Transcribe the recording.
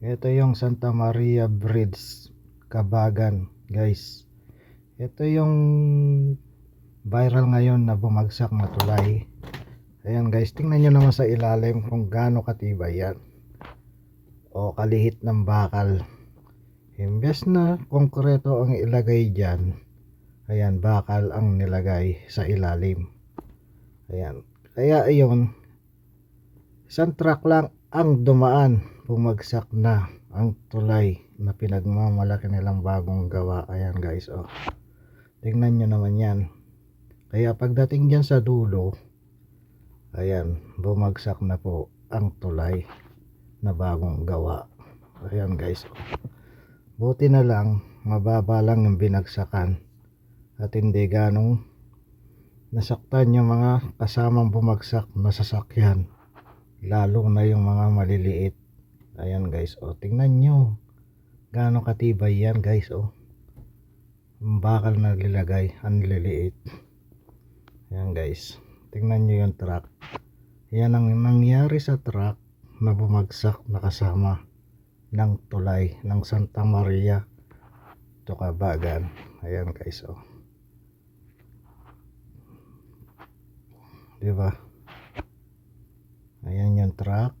Ito yung Santa Maria Bridge, Kabagan, guys. Ito yung viral ngayon na bumagsak na tulay. Ayan guys, tingnan nyo naman sa ilalim kung gaano katibay yan. O kalihit ng bakal. Imbes na konkreto ang ilagay dyan, ayan, bakal ang nilagay sa ilalim. Ayan. Kaya ayun, isang truck lang ang dumaan. Bumagsak na ang tulay na pinagmamalaki nilang bagong gawa. Ayan guys, oh. Tingnan nyo naman yan. Kaya pagdating dyan sa dulo, ayan, bumagsak na po ang tulay na bagong gawa. Ayan guys, oh. Buti na lang, mababa lang yung binagsakan at hindi ganong nasaktan yung mga kasamang bumagsak na sasakyan lalo na yung mga maliliit ayan guys. O tingnan nyo. Gaano katibay yan guys o. Yung bakal na nilagay ang liliit ayan guys. Tingnan nyo yung truck. Yan ang nangyari sa truck na bumagsak na ng tulay ng Santa Maria. Tukabagan ayan guys o. Di ba? Ayan yung truck.